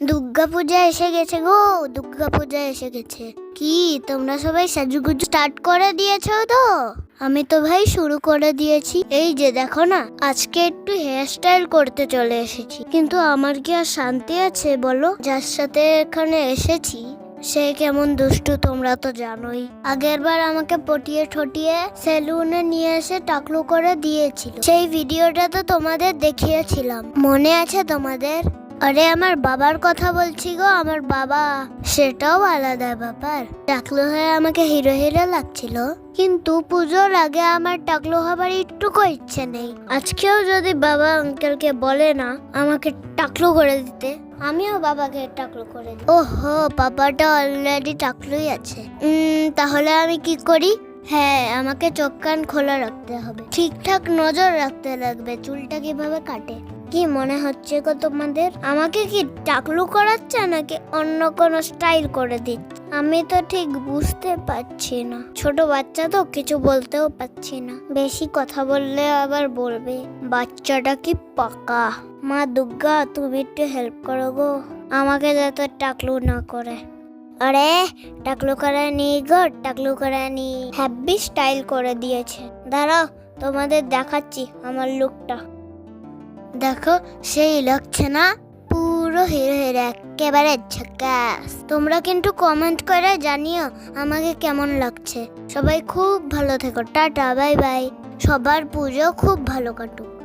দুর্গা পূজা এসে গেছে গো, দুর্গা পূজা এসে গেছে। কি, তোমরা সবাই সাজুগুজু স্টার্ট করে দিয়েছ তো? আমি তো ভাই শুরু করে দিয়েছি। এই যে দেখো না, আজকে একটু হেয়ার স্টাইল করতে চলে এসেছি। কিন্তু আমার কি আর শান্তি আছে বলো? যার সাথে এখানে এসেছি, সে কেমন দুষ্টু তোমরা তো জানোই। আগের বার আমাকে পটিয়ে ঠটিয়ে সেলুনে নিয়ে এসে টাকলু করে দিয়েছিল। সেই ভিডিওটা তো তোমাদের দেখিয়েছিলাম। মনে আছে তোমাদের? আরে, আমার বাবার কথা বলছি গো। আমার বাবা, সেটাও আলাদা ব্যাপার। টাকলু হয়ে আমাকে হিরো হিরো লাগছিল। কিন্তু পুজোর আগে আমার টাকলু হবার একটুকু ইচ্ছে নেই। আজকেও যদি বাবা আঙ্কেলকে বলে না, আমাকে টাকলু করে দিতে, আমিও বাবাকে টাকলু করে দিই। ওহো, বাবাটা অলরেডি টাকলুই আছে। তাহলে আমি কি করি? হ্যাঁ আমাকে চোখ কান খোলা রাখতে হবে। ঠিকঠাক নজর রাখতে লাগবে, চুলটা কীভাবে কাটে? কি মনে হচ্ছে গো তোমাদের? আমাকে কি টাকলু করাচ্ছে নাকি অন্য কোনো স্টাইল করে দিচ্ছে? আমি তো ঠিক বুঝতে পারছি না। ছোট বাচ্চা তো কিছু বলতেও পারছি না। বেশি কথা বললে আবার বলবে, বাচ্চাটা কি পাকা? মা, দুর্গা, তুমি একটু হেল্প করো গো। আমাকে যাতে টাকলু না করে। আরে টাকলু করে নি গো টাকলু করে নি। হ্যাপি স্টাইল করে দিয়েছে। দাঁড়াও, তোমাদের দেখাচ্ছি আমার লুকটা দেখো, সেই লাগছে না পুরো হিরো হিরো, একেবারে ঝাকাস। তোমরা কিন্তু কমেন্ট করে জানিও আমাকে কেমন লাগছে। সবাই খুব ভালো থেকো, টাটা, বাই বাই। সবার পুজো খুব ভালো কাটুক।